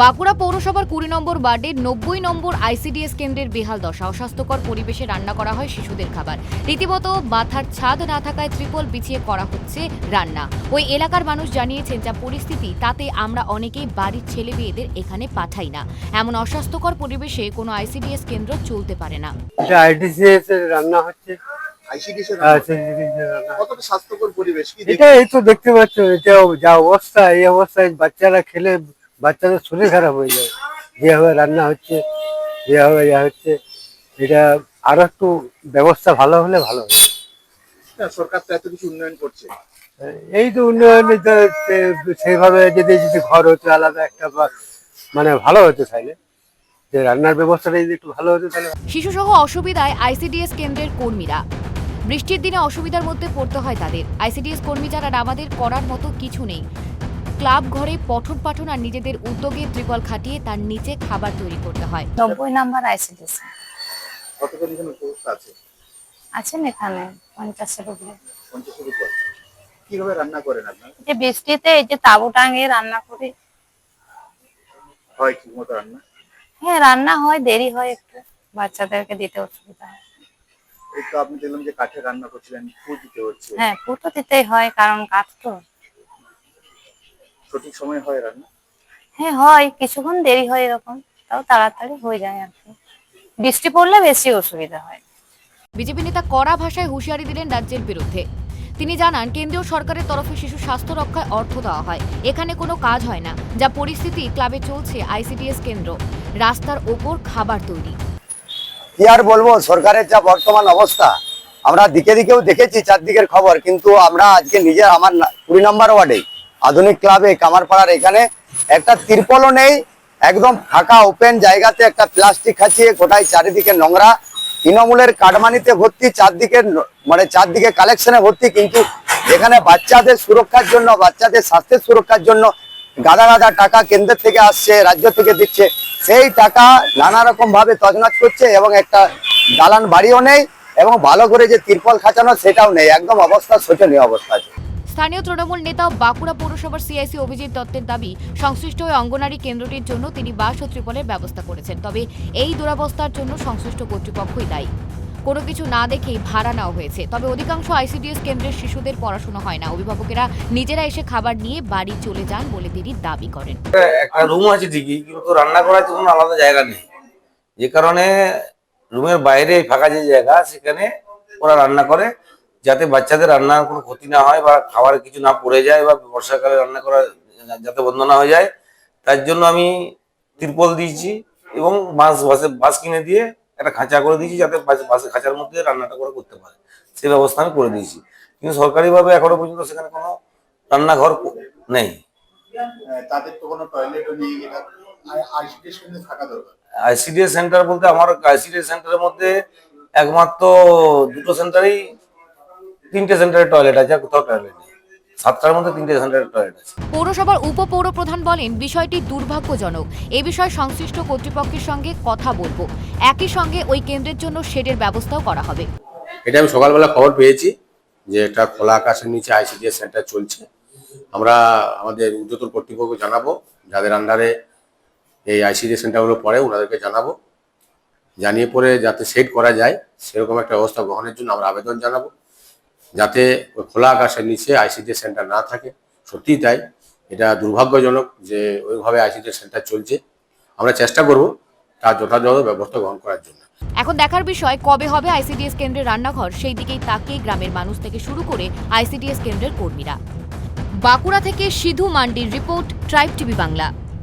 বাঁকুড়া পৌরসভার কুড়ি নম্বর ওয়ার্ডের নব্বই নম্বর আইসিডিএস কেন্দ্রের বেহাল দশা। অস্বাস্থ্যকর পরিবেশে রান্না করা হয় শিশুদের খাবার। রীতিমতো মাথার ছাদ না থাকায় ত্রিপল বিছিয়ে করা হচ্ছে রান্না। ওই এলাকার মানুষ জানিয়েছেন যা পরিস্থিতি তাতে আমরা অনেকেই বাড়ির ছেলে মেয়েদের এখানে পাঠাই না। এমন অস্বাস্থ্যকর পরিবেশে কোনো আইসিডিএস কেন্দ্র চলতে পারে না। এটা আইডিসিএস এর রান্না হচ্ছে? আইসিডিএস এর হ্যাঁ, রান্না। ICDS এর রান্না। কতটা স্বাস্থ্যকর পরিবেশ? কি এটা এই তো দেখতে পাচ্ছ এটা যা অবস্থা এই অবস্থায় বাচ্চারা খেলে বাচ্চাদের শরীর খারাপ হয়ে যায়। যেভাবে রান্না হচ্ছে যেভাবে ইয়া হচ্ছে এটা আরও একটু ব্যবস্থা ভালো হলে ভালো হয়। দেখছেন? সরকার তো এত কিছু উন্নয়ন করছে। এই তো উন্নয়ন সেইভাবে যদি যদি ঘর হতো আলাদা একটা বা- মানে ভালো হতো তাহলে। যে রান্নার ব্যবস্থাটা যদি একটু ভালো হতো তাহলে। শিশুসহ অসুবিধায় আইসিডিএস কেন্দ্রের কর্মীরা। বৃষ্টির দিনে অসুবিধার মধ্যে পড়তে হয় তাদের। আইসিডিএস কর্মী যারা আমাদের করার মতো কিছু নেই। ক্লাব ঘরে পঠন পাঠন আর নিজেদের উদ্যোগে ত্রিপল খাটিয়ে তার নিচে খাবার তৈরি করতে হয়। নব্বই নাম্বার আছে? আছেন এখানে পঞ্চাশের উপরে। কীভাবে রান্না করেন আপনার? যে বৃষ্টিতে এই যে তাবু টাঙিয়ে রান্না করি। হয় রান্না? হ্যাঁ রান্না হয় দেরি হয় একটু। বাচ্চাদেরকে দিতে অসুবিধা হয়। এই তো আপনি দেখলাম যে কাঠে রান্না করছিলেন ফুল দিতে হচ্ছে। হ্যাঁ দিতেই হয় কারণ কাঠ তো। সঠিক সময় হয় রান্না? হ্যাঁ হয়। কিছুক্ষণ দেরি হয় এরকম। তাও তাড়াতাড়ি হয়ে যায় আর কি। বৃষ্টি পড়লে বেশি অসুবিধা হয়। বিজেপি নেতা কড়া ভাষায় হুঁশিয়ারি দিলেন রাজ্যের বিরুদ্ধে। তিনি জানান কেন্দ্রীয় সরকারের তরফে শিশু স্বাস্থ্য রক্ষায় অর্থ দেওয়া হয়। এখানে কোনো কাজ হয় না যা পরিস্থিতি ক্লাবে চলছে আইসিডিএস কেন্দ্র। রাস্তার ওপর খাবার তৈরি। কি আর বলব সরকারের যা বর্তমান অবস্থা আমরা দিকে দিকেও দেখেছি চারদিকের খবর কিন্তু আমরা আজকে নিজে আমার কুড়ি নম্বর ওয়ার্ডে আধুনিক ক্লাবে কামারপাড়ার এখানে। একটা তিরপলও নেই, একদম ফাঁকা ওপেন জায়গাতে একটা প্লাস্টিক খাচিয়ে গোটাই চারিদিকে নোংরা। তৃণমূলের কাটমানিতে ভর্তি, চারদিকে মানে চারদিকে কালেকশনে ভর্তি, কিন্তু এখানে বাচ্চাদের সুরক্ষার জন্য, বাচ্চাদের স্বাস্থ্যের সুরক্ষার জন্য গাদা গাদা টাকা কেন্দ্রের থেকে আসছে, রাজ্য থেকে দিচ্ছে। সেই টাকা নানা রকম ভাবে তজনাত করছে এবং একটা দালান বাড়িও নেই এবং ভালো করে যে তিরপল খাঁচানো, সেটাও নেই। একদম অবস্থা শোচনীয় অবস্থা আছে। স্থানীয় তৃণমূল নেতা বাঁকুড়া পৌরসভার সিআইসি অভিজিৎ দত্তের দাবি, সংশ্লিষ্ট ওই অঙ্গনারী কেন্দ্রটির জন্য তিনি বাস ও ত্রিপলের ব্যবস্থা করেছেন। তবে এই দুরাবস্থার জন্য সংশ্লিষ্ট কর্তৃপক্ষই দায়ী। কোনো কিছু না দেখেই ভাড়া নেওয়া হয়েছে। তবে অধিকাংশ আইসিডিএস কেন্দ্রের শিশুদের পড়াশোনা হয় না। অভিভাবকেরা নিজেরা এসে খাবার নিয়ে বাড়ি চলে যান বলে তিনি দাবি করেন। একটা রুম আছে ঠিকই, কিন্তু রান্না করার আলাদা জায়গা নেই। যে কারণে রুমের বাইরে ফাঁকা যে জায়গা, সেখানে ওরা রান্না করে। যাতে বাচ্চাদের রান্নার কোনো ক্ষতি না হয় বা খাবার কিছু না পড়ে যায় বা বর্ষাকালে রান্না করা যাতে বন্ধ না হয়ে যায় তার জন্য আমি তিরপল দিয়েছি এবং বাঁশ বাসে বাস কিনে দিয়ে একটা খাঁচা করে দিয়েছি যাতে বাস- খাঁচার মধ্যে রান্নাটা করে করতে পারে। সেই ব্যবস্থা আমি করে দিয়েছি। কিন্তু সরকারিভাবে এখনও পর্যন্ত সেখানে কোনো রান্নাঘর নেই। তাদের তো কোনো টয়লেটও নেই আইসিডিএস সেন্টার বলতে আমার আইসিডিএস সেন্টারের মধ্যে একমাত্র দুটো সেন্টারেই তিনটে সেন্টারের টয়লেট আছে কোথাও টয়লেট নেই। সাতটার মধ্যে তিনটে টয়লেট আছে। পৌরসভার উপপৌর প্রধান বলেন বিষয়টি দুর্ভাগ্যজনক। এ বিষয়ে সংশ্লিষ্ট কর্তৃপক্ষের সঙ্গে কথা বলব। একই সঙ্গে ওই কেন্দ্রের জন্য শেডের ব্যবস্থাও করা হবে। এটা আমি সকালবেলা খবর পেয়েছি যে একটা খোলা আকাশের নিচে আইসিডিএস সেন্টার চলছে। আমরা আমাদের উদ্যোতন কর্তৃপক্ষ জানাব যাদের আন্ডারে এই আইসিডিএস সেন্টারগুলো পড়ে ওনাদেরকে জানাব। জানিয়ে পরে যাতে সেট করা যায় সেরকম একটা ব্যবস্থা গ্রহণের জন্য আমরা আবেদন জানাব। যাতে ওই খোলা আকাশের নিচে আইসিডিএস সেন্টার না থাকে। সত্যিই তাই। এটা দুর্ভাগ্যজনক যে ওইভাবে আইসিডিএস সেন্টার চলছে। আমরা চেষ্টা করব তার যথাযথ ব্যবস্থা গ্রহণ করার জন্য। এখন দেখার বিষয়, কবে হবে আইসিডিএস কেন্দ্রের রান্নাঘর? সেই দিকেই তাকিয়ে গ্রামের মানুষ থেকে শুরু করে আইসিডিএস কেন্দ্রের কর্মীরা। বাঁকুড়া থেকে সিধু মান্ডির রিপোর্ট ট্রাইব টিভি বাংলা।